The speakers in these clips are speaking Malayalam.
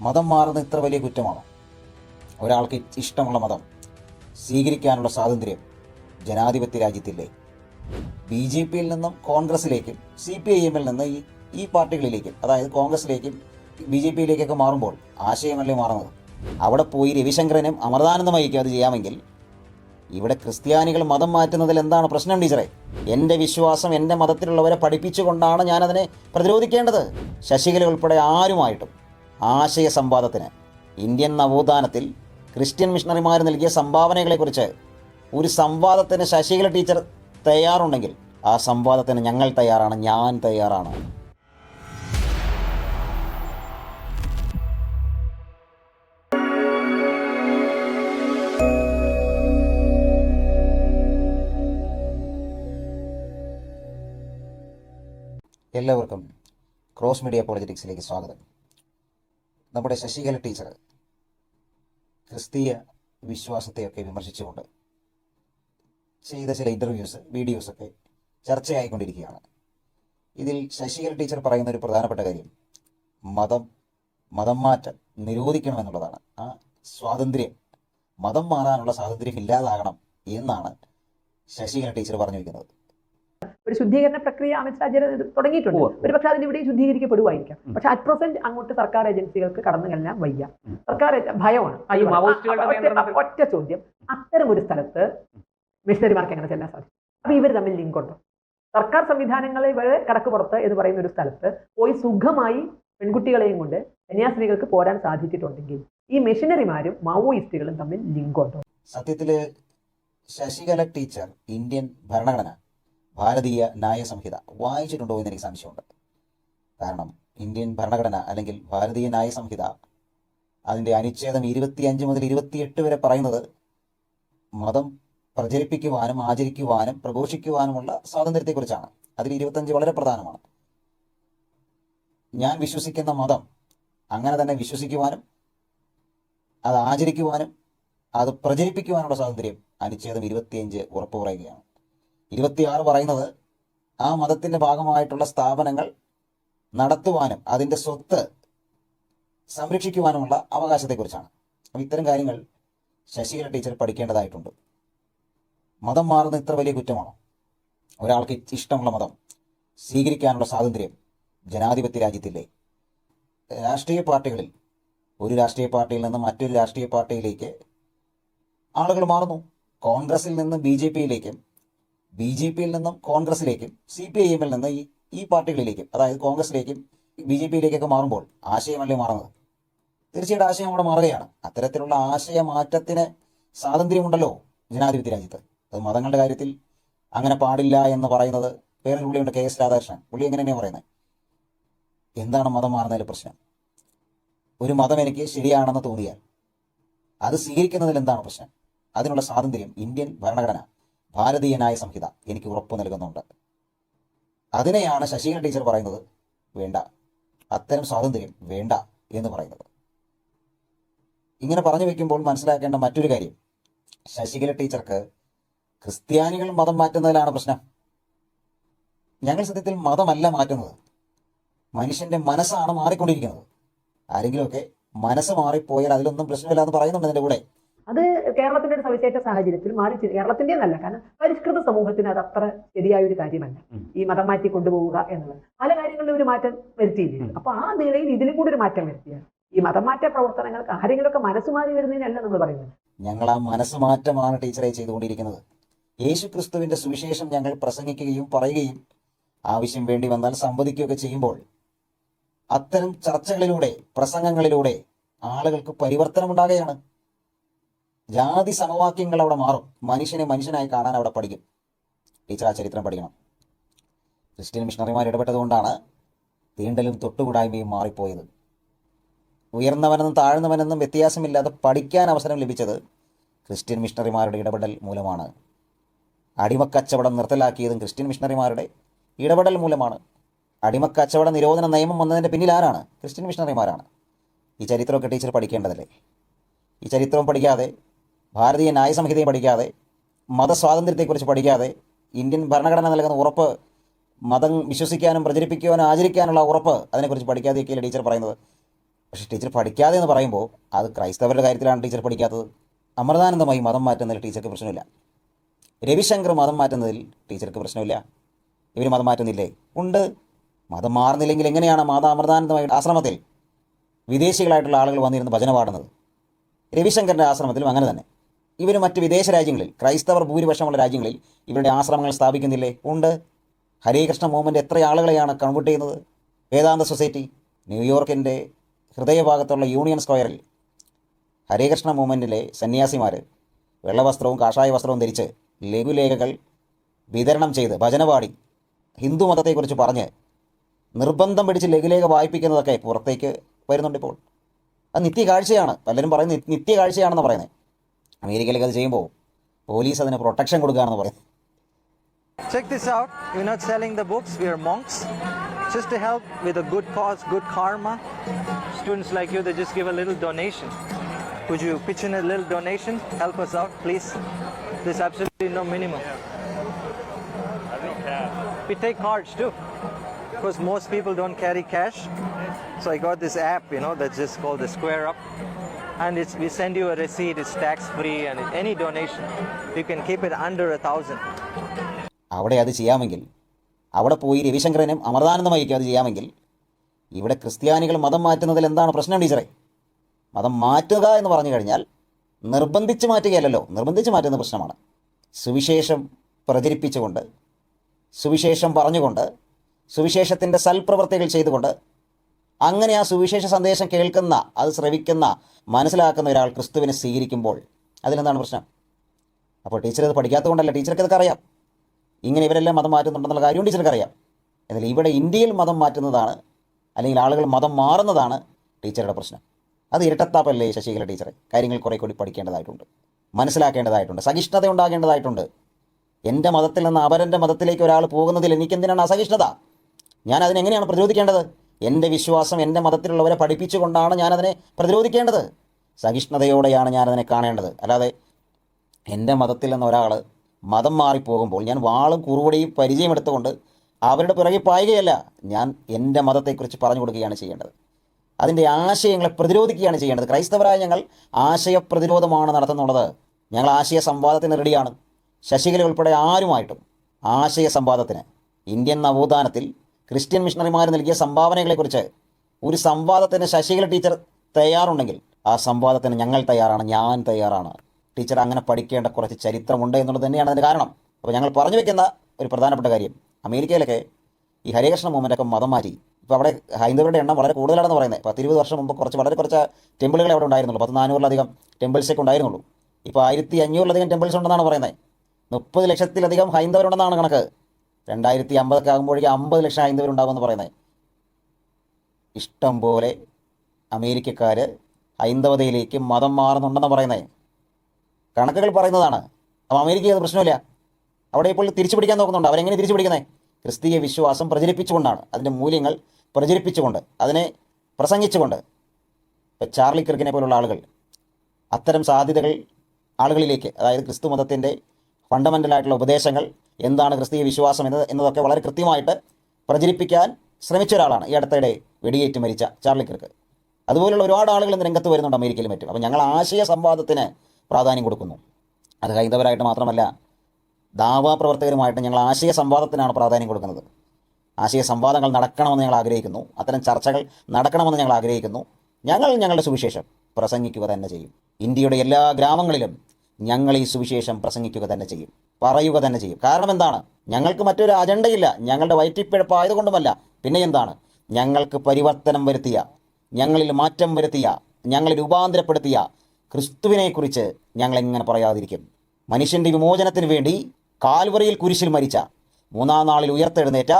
മതം മാറുന്നത് ഇത്ര വലിയ കുറ്റമാണോ? ഒരാൾക്ക് ഇഷ്ടമുള്ള മതം സ്വീകരിക്കാനുള്ള സ്വാതന്ത്ര്യം ജനാധിപത്യ രാജ്യത്തില്ലേ? ബി ജെ പിയിൽ നിന്നും കോൺഗ്രസിലേക്കും സി പി ഐ എമ്മിൽ നിന്ന് ഈ ഈ പാർട്ടികളിലേക്കും അതായത് കോൺഗ്രസിലേക്കും ബി ജെ പിയിലേക്കൊക്കെ മാറുമ്പോൾ ആശയമല്ലേ മാറുന്നത്? അവിടെ പോയി രവിശങ്കരനും അമൃതാനന്ദമയിക്കും അത് ചെയ്യാമെങ്കിൽ ഇവിടെ ക്രിസ്ത്യാനികൾ മതം മാറ്റുന്നതിൽ എന്താണ് പ്രശ്നം ടീച്ചറെ? എന്റെ വിശ്വാസം എന്റെ മതത്തിലുള്ളവരെ പഠിപ്പിച്ചുകൊണ്ടാണ് ഞാനതിനെ പ്രതിരോധിക്കേണ്ടത്. ശശികല ഉൾപ്പെടെ ആരുമായിട്ടും ആശയ സംവാദത്തിന് ഇന്ത്യൻ നവോത്ഥാനത്തിൽ ക്രിസ്ത്യൻ മിഷണറിമാർ നൽകിയ സംഭാവനകളെക്കുറിച്ച് ഒരു സംവാദത്തിന് ശശികല ടീച്ചർ തയ്യാറുണ്ടെങ്കിൽ ആ സംവാദത്തിന് ഞങ്ങൾ തയ്യാറാണ് ഞാൻ തയ്യാറാണ്. എല്ലാവർക്കും ക്രോസ് മീഡിയ പോളിറ്റിക്സിലേക്ക് സ്വാഗതം. നമ്മുടെ ശശികല ടീച്ചർ ക്രിസ്തീയ വിശ്വാസത്തെയൊക്കെ വിമർശിച്ചുകൊണ്ട് ചെയ്ത ചില ഇന്റർവ്യൂസ് വീഡിയോസൊക്കെ ചർച്ചയായിക്കൊണ്ടിരിക്കുകയാണ്. ഇതിൽ ശശികല ടീച്ചർ പറയുന്ന ഒരു പ്രധാനപ്പെട്ട കാര്യം മതം മതം മാറ്റം നിരോധിക്കണമെന്നുള്ളതാണ്. ആ സ്വാതന്ത്ര്യം മതം മാറാനുള്ള സ്വാതന്ത്ര്യം ഇല്ലാതാകണം എന്നാണ് ശശികല ടീച്ചർ പറഞ്ഞു വയ്ക്കുന്നത് ഒരു ശുദ്ധീകരണ പ്രക്രിയ അമിത്ഷാ ജന- തുടങ്ങിയിട്ടുണ്ട്. ഒരു പക്ഷേ അതിന് ഇവിടെ ശുദ്ധീകരിക്കപ്പെടുമായിരിക്കാം. പക്ഷെ അറ്റ് പ്രസന്റ് അങ്ങോട്ട് സർക്കാർ ഏജൻസികൾക്ക് കടന്നു കഴിഞ്ഞാൽ വയ്യ. സർക്കാർ ഭയമാണ്. ഒറ്റ ചോദ്യം. അത്തരം ഒരു സ്ഥലത്ത് മിഷണറിമാർക്ക് എങ്ങനെ ചെല്ലാൻ സാധിക്കും? അപ്പൊ ഇവർ തമ്മിൽ ലിങ്ക് ഉണ്ടോ? സർക്കാർ സംവിധാനങ്ങളെ വരെ കടക്ക് പുറത്ത് എന്ന് പറയുന്ന ഒരു സ്ഥലത്ത് പോയി സുഖമായി പെൺകുട്ടികളെയും കൊണ്ട് കന്യാസ്ത്രീകൾക്ക് പോരാൻ സാധിച്ചിട്ടുണ്ടെങ്കിൽ ഈ മെഷീനറിമാരും മാവോയിസ്റ്റുകളും തമ്മിൽ ലിങ്ക് ഉണ്ടോ? സത്യത്തിൽ ശശികല ടീച്ചർ ഇന്ത്യൻ ഭരണഘടന ഭാരതീയ ന്യായ സംഹിത വായിച്ചിട്ടുണ്ടോ എന്ന് എനിക്ക് സംശയമുണ്ട്. കാരണം ഇന്ത്യൻ ഭരണഘടന അല്ലെങ്കിൽ ഭാരതീയ ന്യായ സംഹിത അതിന്റെ അനുച്ഛേദം ഇരുപത്തിയഞ്ച് മുതൽ ഇരുപത്തിയെട്ട് വരെ പറയുന്നത് മതം പ്രചരിപ്പിക്കുവാനും ആചരിക്കുവാനും പ്രഘോഷിക്കുവാനുമുള്ള സ്വാതന്ത്ര്യത്തെക്കുറിച്ചാണ്. അതിൽ ഇരുപത്തഞ്ച് വളരെ പ്രധാനമാണ്. ഞാൻ വിശ്വസിക്കുന്ന മതം അങ്ങനെ തന്നെ വിശ്വസിക്കുവാനും അത് ആചരിക്കുവാനും അത് പ്രചരിപ്പിക്കുവാനുള്ള സ്വാതന്ത്ര്യം അനുച്ഛേദം ഇരുപത്തിയഞ്ച് ഉറപ്പു പറയുകയാണ് ഇരുപത്തിയാറ് പറയുന്നത് ആ മതത്തിന്റെ ഭാഗമായിട്ടുള്ള സ്ഥാപനങ്ങൾ നടത്തുവാനും അതിന്റെ സ്വത്ത് സംരക്ഷിക്കുവാനുമുള്ള അവകാശത്തെക്കുറിച്ചാണ്. അപ്പം ഇത്തരം കാര്യങ്ങൾ ശശികല ടീച്ചർ പഠിക്കേണ്ടതായിട്ടുണ്ട്. മതം മാറുന്ന ഇത്ര വലിയ കുറ്റമാണോ? ഒരാൾക്ക് ഇഷ്ടമുള്ള മതം സ്വീകരിക്കാനുള്ള സ്വാതന്ത്ര്യം ജനാധിപത്യ രാജ്യത്തിലെ രാഷ്ട്രീയ പാർട്ടികളിൽ ഒരു രാഷ്ട്രീയ പാർട്ടിയിൽ നിന്ന് മറ്റൊരു രാഷ്ട്രീയ പാർട്ടിയിലേക്ക് ആളുകൾ മാറുന്നു. കോൺഗ്രസിൽ നിന്ന് ബി ജെ പിയിലേക്കും ബി ജെ പിയിൽ നിന്നും കോൺഗ്രസിലേക്കും സി പി ഐ എമ്മിൽ നിന്ന് ഈ ഈ പാർട്ടികളിലേക്കും അതായത് കോൺഗ്രസിലേക്കും ബി ജെ പിയിലേക്കൊക്കെ മാറുമ്പോൾ ആശയമല്ലേ മാറുന്നത്? തീർച്ചയായിട്ടും ആശയം അവിടെ മാറുകയാണ്. അത്തരത്തിലുള്ള ആശയ മാറ്റത്തിന് സ്വാതന്ത്ര്യമുണ്ടല്ലോ ജനാധിപത്യ രാജ്യത്ത്. അത് മതങ്ങളുടെ കാര്യത്തിൽ അങ്ങനെ പാടില്ല എന്ന് പറയുന്നത് വേറൊരു പുള്ളിയുണ്ട് കെ എസ് രാധാകൃഷ്ണൻ. പുള്ളി എങ്ങനെ തന്നെയാണ് പറയുന്നത്? എന്താണ് മതം മാറുന്നതിൽ പ്രശ്നം? ഒരു മതം എനിക്ക് ശരിയാണെന്ന് തോന്നിയാൽ അത് സ്വീകരിക്കുന്നതിൽ എന്താണ് പ്രശ്നം? അതിനുള്ള സ്വാതന്ത്ര്യം ഇന്ത്യൻ ഭരണഘടന ഭാരതീയ ന്യായ സംഹിത എനിക്ക് ഉറപ്പ് നൽകുന്നുണ്ട്. അതിനെയാണ് ശശികല ടീച്ചർ പറയുന്നത് വേണ്ട. അത്തരം സ്വാതന്ത്ര്യം വേണ്ട എന്ന് പറയുന്നത്. ഇങ്ങനെ പറഞ്ഞു വെക്കുമ്പോൾ മനസ്സിലാക്കേണ്ട മറ്റൊരു കാര്യം. ശശികല ടീച്ചർക്ക് ക്രിസ്ത്യാനികൾ മതം മാറ്റുന്നതിലാണ് പ്രശ്നം. ഞങ്ങൾ സത്യത്തിൽ മതമല്ല മാറ്റുന്നത്. മനുഷ്യന്റെ മനസ്സാണ് മാറിക്കൊണ്ടിരിക്കുന്നത്. ആരെങ്കിലുമൊക്കെ മനസ്സ് മാറിപ്പോയാൽ അതിലൊന്നും പ്രശ്നമില്ല എന്ന് പറയുന്നുണ്ട് എന്റെ കൂടെ. കേരളത്തിന്റെ ഒരു സവിശേഷ സാഹചര്യത്തിൽ മാറി കേരളത്തിന്റെ എന്നല്ല കാരണം പരിഷ്കൃത സമൂഹത്തിന് അത് അത്ര ശരിയായ ഒരു കാര്യമല്ല ഈ മതം മാറ്റി കൊണ്ടുപോവുക എന്നുള്ളത്. പല കാര്യങ്ങളിലും ഒരു മാറ്റം വരുത്തിയില്ലേ. അപ്പൊ ആ നിലയിൽ ഇതിലും കൂടി ഒരു മാറ്റം വരുത്തിയാണ് ഈ മതം മാറ്റ പ്രവർത്തനങ്ങൾക്ക് ആരെങ്കിലുമൊക്കെ മനസ്സുമാറി വരുന്നതിനല്ല നമ്മൾ പറയുന്നത്. ഞങ്ങൾ ആ മനസ്സ് മാറ്റമാണ് ടീച്ചറെ ചെയ്തുകൊണ്ടിരിക്കുന്നത്. യേശു ക്രിസ്തുവിന്റെ സുവിശേഷം ഞങ്ങൾ പ്രസംഗിക്കുകയും പറയുകയും ആവശ്യം വേണ്ടി വന്നാൽ സംവദിക്കുകയൊക്കെ ചെയ്യുമ്പോൾ അത്തരം ചർച്ചകളിലൂടെ പ്രസംഗങ്ങളിലൂടെ ആളുകൾക്ക് പരിവർത്തനം ഉണ്ടാകുകയാണ് ജാതി സമവാക്യങ്ങൾ അവിടെ മാറും. മനുഷ്യനെ മനുഷ്യനായി കാണാൻ അവിടെ പഠിക്കും. ടീച്ചർ ആ ചരിത്രം പഠിക്കണം. ക്രിസ്ത്യൻ മിഷണറിമാർ ഇടപെട്ടതുകൊണ്ടാണ് തീണ്ടലും തൊട്ടുകൂടായ്മയും മാറിപ്പോയത്. ഉയർന്നവനെന്നും താഴ്ന്നവനെന്നും വ്യത്യാസമില്ലാതെ പഠിക്കാൻ അവസരം ലഭിച്ചത് ക്രിസ്ത്യൻ മിഷണറിമാരുടെ ഇടപെടൽ മൂലമാണ്. അടിമക്കച്ചവടം നിർത്തലാക്കിയതും ക്രിസ്ത്യൻ മിഷണറിമാരുടെ ഇടപെടൽ മൂലമാണ്. അടിമക്കച്ചവട നിരോധന നിയമം വന്നതിന്റെ പിന്നിൽ ആരാണ്? ക്രിസ്ത്യൻ മിഷണറിമാരാണ്. ഈ ചരിത്രമൊക്കെ ടീച്ചർ പഠിക്കേണ്ടതല്ലേ? ഈ ചരിത്രം പഠിക്കാതെ ഭാരതീയ ന്യായ സംഹിതയും പഠിക്കാതെ മതസ്വാതന്ത്ര്യത്തെക്കുറിച്ച് പഠിക്കാതെ ഇന്ത്യൻ ഭരണഘടന നൽകുന്ന ഉറപ്പ് മതം വിശ്വസിക്കാനും പ്രചരിപ്പിക്കുവാനും ആചരിക്കാനുള്ള ഉറപ്പ് അതിനെക്കുറിച്ച് പഠിക്കാതെയൊക്കെയല്ലേ ടീച്ചർ പറയുന്നത്. പക്ഷേ ടീച്ചർ പഠിക്കാതെ എന്ന് പറയുമ്പോൾ അത് ക്രൈസ്തവരുടെ കാര്യത്തിലാണ് ടീച്ചർ പഠിക്കാത്തത്. അമൃതാനന്ദമായി മതം മാറ്റുന്നതിൽ ടീച്ചർക്ക് പ്രശ്നമില്ല. രവിശങ്കർ മതം മാറ്റുന്നതിൽ ടീച്ചർക്ക് പ്രശ്നമില്ല. ഇവർ മതം മാറ്റുന്നില്ലേ? ഉണ്ട്. മതം മാറുന്നില്ലെങ്കിൽ എങ്ങനെയാണ് മാതാ അമൃതാനന്ദമായി ആശ്രമത്തിൽ വിദേശികളായിട്ടുള്ള ആളുകൾ വന്നിരുന്ന് ഭജന പാടുന്നത്? രവിശങ്കറിന്റെ ആശ്രമത്തിലും അങ്ങനെ തന്നെ. ഇവർ മറ്റ് വിദേശ രാജ്യങ്ങളിൽ ക്രൈസ്തവർ ഭൂരിപക്ഷമുള്ള രാജ്യങ്ങളിൽ ഇവരുടെ ആശ്രമങ്ങൾ സ്ഥാപിക്കുന്നില്ലേ? ഉണ്ട്. ഹരേകൃഷ്ണ മൂവ്മെന്റ് എത്ര ആളുകളെയാണ് കൺവേർട്ട് ചെയ്യുന്നത്? വേദാന്ത സൊസൈറ്റി ന്യൂയോർക്കിന്റെ ഹൃദയഭാഗത്തുള്ള യൂണിയൻ സ്ക്വയറിൽ ഹരേകൃഷ്ണ മൂവ്മെന്റിലെ സന്യാസിമാർ വെള്ളവസ്ത്രവും കാഷായ വസ്ത്രവും ധരിച്ച് ലഘുലേഖകൾ വിതരണം ചെയ്ത് ഭജനപാടി ഹിന്ദു മതത്തെക്കുറിച്ച് പറഞ്ഞ് നിർബന്ധം പിടിച്ച് ലഘുലേഖ വായിപ്പിക്കുന്നതൊക്കെ പുറത്തേക്ക് വരുന്നുണ്ട് ഇപ്പോൾ. അത് നിത്യകാഴ്ചയാണ്. പലരും പറയുന്നത് നിത്യ- നിത്യകാഴ്ചയാണെന്ന് പറയുന്നത്. അമേരിക്കയിലൊക്കെ അത് ചെയ്യുമ്പോൾ പോലീസ് അതിന് പ്രൊട്ടക്ഷൻ കൊടുക്കുകയാണെന്ന് പറയുന്നത് Check this out. We're not selling the books, we are monks. Just to help with a good cause, good karma. Students like you, they just give a little donation. Would you pitch in a little donation? Help us out, please. There's absolutely no minimum. We take cards too. Because most people don't carry cash. So I got this app, you know, that's just called the Square Up. And it's, we send you a receipt, it's tax free, and any donation, you can keep it under a thousand. അവിടെ അത് ചെയ്യാമെങ്കിൽ അവിടെ പോയി രവിശങ്കരനും അമൃതാനന്ദമയ്ക്കും അത് ചെയ്യാമെങ്കിൽ ഇവിടെ ക്രിസ്ത്യാനികൾ മതം മാറ്റുന്നതിൽ എന്താണ് പ്രശ്നം ടീച്ചറെ? മതം മാറ്റുക എന്ന് പറഞ്ഞു കഴിഞ്ഞാൽ നിർബന്ധിച്ച് മാറ്റുകയല്ലല്ലോ. നിർബന്ധിച്ച് മാറ്റുന്ന പ്രശ്നമാണ്. സുവിശേഷം പ്രചരിപ്പിച്ചുകൊണ്ട് സുവിശേഷം പറഞ്ഞുകൊണ്ട് സുവിശേഷത്തിന്റെ സൽപ്രവർത്തികൾ ചെയ്തുകൊണ്ട് അങ്ങനെ ആ സുവിശേഷ സന്ദേശം കേൾക്കുന്ന അത് ശ്രവിക്കുന്ന മനസ്സിലാക്കുന്ന ഒരാൾ ക്രിസ്തുവിനെ സ്വീകരിക്കുമ്പോൾ അതിലെന്താണ് പ്രശ്നം? അപ്പോൾ ടീച്ചർ ഇത് പഠിക്കാത്തതുകൊണ്ടല്ല ടീച്ചർക്ക് ഇതൊക്കെ അറിയാം. ഇങ്ങനെ ഇവരെല്ലാം മതം മാറ്റുന്നുണ്ടെന്നുള്ള കാര്യം ടീച്ചർക്ക് അറിയാം. എന്നാൽ ഇവിടെ ഇന്ത്യയിൽ മതം മാറ്റുന്നതാണ് അല്ലെങ്കിൽ ആളുകൾ മതം മാറുന്നതാണ് ടീച്ചറുടെ പ്രശ്നം. അത് ഇരട്ടത്താപ്പല്ലേ ശശികല ടീച്ചറെ? കാര്യങ്ങൾ കുറേ കൂടി പഠിക്കേണ്ടതായിട്ടുണ്ട് മനസ്സിലാക്കേണ്ടതായിട്ടുണ്ട് സഹിഷ്ണുത ഉണ്ടാകേണ്ടതായിട്ടുണ്ട്. എന്റെ മതത്തിൽ നിന്ന് അവരന്റെ മതത്തിലേക്ക് ഒരാൾ പോകുന്നതിൽ എനിക്കെന്തിനാണ് അസഹിഷ്ണുത? ഞാൻ അതിനെങ്ങനെയാണ് പ്രതിരോധിക്കേണ്ടത്? എന്റെ വിശ്വാസം എന്റെ മതത്തിലുള്ളവരെ പഠിപ്പിച്ചുകൊണ്ടാണ് ഞാനതിനെ പ്രതിരോധിക്കേണ്ടത്. സഹിഷ്ണുതയോടെയാണ് ഞാനതിനെ കാണേണ്ടത്. അല്ലാതെ എന്റെ മതത്തിൽ നിന്ന് ഒരാൾ മതം മാറിപ്പോകുമ്പോൾ ഞാൻ വാളും കുറുവടിയും പരിചയമെടുത്തുകൊണ്ട് അവരുടെ പിറകെ പായുകയല്ല. ഞാൻ എന്റെ മതത്തെക്കുറിച്ച് പറഞ്ഞു കൊടുക്കുകയാണ് ചെയ്യേണ്ടത്. അതിന്റെ ആശയങ്ങളെ പ്രതിരോധിക്കുകയാണ് ചെയ്യേണ്ടത്. ക്രൈസ്തവരായ ഞങ്ങൾ ആശയപ്രതിരോധമാണ് നടത്തുന്നുള്ളത്. ഞങ്ങൾ ആശയ സംവാദത്തിന് റെഡിയാണ്. ശശികല ഉൾപ്പെടെ ആരുമായിട്ടും ആശയ സംവാദത്തിന് ഇന്ത്യൻ നവോത്ഥാനത്തിൽ ക്രിസ്ത്യൻ മിഷണറിമാർ നൽകിയ സംഭാവനകളെക്കുറിച്ച് ഒരു സംവാദത്തിന് ശശികല ടീച്ചർ തയ്യാറുണ്ടെങ്കിൽ ആ സംവാദത്തിന് ഞങ്ങൾ തയ്യാറാണ് ഞാൻ തയ്യാറാണ്. ടീച്ചർ അങ്ങനെ പഠിക്കേണ്ട കുറച്ച് ചരിത്രമുണ്ട് എന്നുള്ളത് തന്നെയാണ് അതിന് കാരണം. അപ്പോൾ ഞങ്ങൾ പറഞ്ഞു വെക്കുന്ന ഒരു പ്രധാനപ്പെട്ട കാര്യം അമേരിക്കയിലൊക്കെ ഈ ഹരികൃഷ്ണ മൂവ്മെന്റൊക്കെ മതം മാറ്റി. ഇപ്പോൾ അവിടെ ഹൈന്ദവരുടെ എണ്ണം വളരെ കൂടുതലാണെന്ന് പറയുന്നത്. പത്ത് ഇരുപത് വർഷം മുമ്പ് കുറച്ച് വളരെ കുറച്ച് ടെമ്പിളുകൾ അവിടെ ഉണ്ടായിരുന്നുള്ളൂ. പത്ത് നാനൂറിലധികം ടെമ്പിൾസൊക്കെ ഉണ്ടായിരുന്നുള്ളൂ. ഇപ്പോൾ ആയിരത്തി അഞ്ഞൂറിലധികം ടെമ്പിൾസ് ഉണ്ടെന്നാണ് പറയുന്നത്. മുപ്പത് ലക്ഷത്തിലധികം ഹൈന്ദവരുണ്ടെന്നാണ് കണക്ക്. രണ്ടായിരത്തി അമ്പതൊക്കെ ആകുമ്പോഴേക്കും അമ്പത് ലക്ഷം ഹൈന്ദവരുണ്ടാകുമെന്ന് പറയുന്നത്. ഇഷ്ടം പോലെ അമേരിക്കക്കാർ ഹൈന്ദവതയിലേക്ക് മതം മാറുന്നുണ്ടെന്ന് പറയുന്നത്. കണക്കുകൾ പറയുന്നതാണ്. അപ്പോൾ അമേരിക്ക അത് പ്രശ്നമില്ല. അവിടെ ഇപ്പോൾ തിരിച്ചു പിടിക്കാൻ നോക്കുന്നുണ്ട്. അവരെങ്ങനെ തിരിച്ചു പിടിക്കുന്നത് ക്രിസ്തീയ വിശ്വാസം പ്രചരിപ്പിച്ചുകൊണ്ടാണ്. അതിന്റെ മൂല്യങ്ങൾ പ്രചരിപ്പിച്ചുകൊണ്ട് അതിനെ പ്രസംഗിച്ചുകൊണ്ട്. ഇപ്പോൾ ചാർലി കിർക്കിനെ പോലുള്ള ആളുകൾ അത്തരം സാധ്യതകൾ ആളുകളിലേക്ക് അതായത് ക്രിസ്തു മതത്തിന്റെ ഫണ്ടമെന്റലായിട്ടുള്ള ഉപദേശങ്ങൾ എന്താണ് ക്രിസ്തീയ വിശ്വാസം എന്നത് എന്നതൊക്കെ വളരെ കൃത്യമായിട്ട് പ്രചരിപ്പിക്കാൻ ശ്രമിച്ച ഒരാളാണ് ഈ അടുത്തിടെ വെടിയേറ്റ് മരിച്ച ചാർലി കിർക്ക് അതുപോലുള്ള ഒരുപാട് ആളുകൾ ഇന്ന് രംഗത്ത് വരുന്നുണ്ട് അമേരിക്കയിലും മറ്റും. അപ്പോൾ ഞങ്ങൾ ആശയ സംവാദത്തിന് പ്രാധാന്യം കൊടുക്കുന്നു. അത് ഹൈന്ദവരായിട്ട് മാത്രമല്ല ദാവാ പ്രവർത്തകരുമായിട്ട് ഞങ്ങൾ ആശയ സംവാദത്തിനാണ് പ്രാധാന്യം കൊടുക്കുന്നത്. ആശയ സംവാദങ്ങൾ നടക്കണമെന്ന് ഞങ്ങൾ ആഗ്രഹിക്കുന്നു. അത്തരം ചർച്ചകൾ നടക്കണമെന്ന് ഞങ്ങൾ ആഗ്രഹിക്കുന്നു. ഞങ്ങൾ ഞങ്ങളുടെ സുവിശേഷം പ്രസംഗിക്കുക തന്നെ ചെയ്യും. ഇന്ത്യയുടെ എല്ലാ ഗ്രാമങ്ങളിലും ഞങ്ങൾ ഈ സുവിശേഷം പ്രസംഗിക്കുക തന്നെ ചെയ്യും പറയുക തന്നെ ചെയ്യും. കാരണം എന്താണ്? ഞങ്ങൾക്ക് മറ്റൊരു അജണ്ടയില്ല. ഞങ്ങളുടെ വയറ്റിപ്പിഴപ്പായതുകൊണ്ടുമല്ല. പിന്നെ എന്താണ്? ഞങ്ങൾക്ക് പരിവർത്തനം വരുത്തിയ ഞങ്ങളിൽ മാറ്റം വരുത്തിയ ഞങ്ങളെ രൂപാന്തരപ്പെടുത്തിയ ക്രിസ്തുവിനെക്കുറിച്ച് ഞങ്ങൾ എങ്ങനെ പറയാതിരിക്കും? മനുഷ്യന്റെ വിമോചനത്തിന് വേണ്ടി കാൽവറിയിൽ കുരിശിൽ മരിച്ച മൂന്നാം നാളിൽ ഉയർത്തെഴുന്നേറ്റ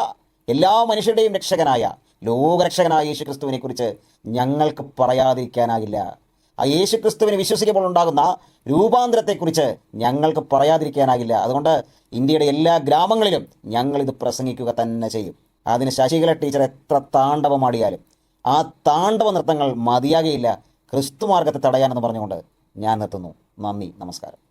എല്ലാ മനുഷ്യരുടെയും രക്ഷകനായ ലോകരക്ഷകനായ യേശു ക്രിസ്തുവിനെക്കുറിച്ച് ഞങ്ങൾക്ക് പറയാതിരിക്കാനാകില്ല. ആ യേശു ക്രിസ്തുവിനെ വിശ്വസിക്കുമ്പോൾ ഉണ്ടാകുന്ന രൂപാന്തരത്തെക്കുറിച്ച് ഞങ്ങൾക്ക് പറയാതിരിക്കാനാകില്ല. അതുകൊണ്ട് ഇന്ത്യയുടെ എല്ലാ ഗ്രാമങ്ങളിലും ഞങ്ങളിത് പ്രസംഗിക്കുക തന്നെ ചെയ്യും. അതിന് ശശികല ടീച്ചർ എത്ര താണ്ഡവമാടിയാലും ആ താണ്ഡവ നൃത്തങ്ങൾ മതിയാകയില്ല. ക്രിസ്തു മാർഗത്തെ തടയാനെന്ന് പറഞ്ഞുകൊണ്ട് ഞാൻ നിർത്തുന്നു. നന്ദി. നമസ്കാരം.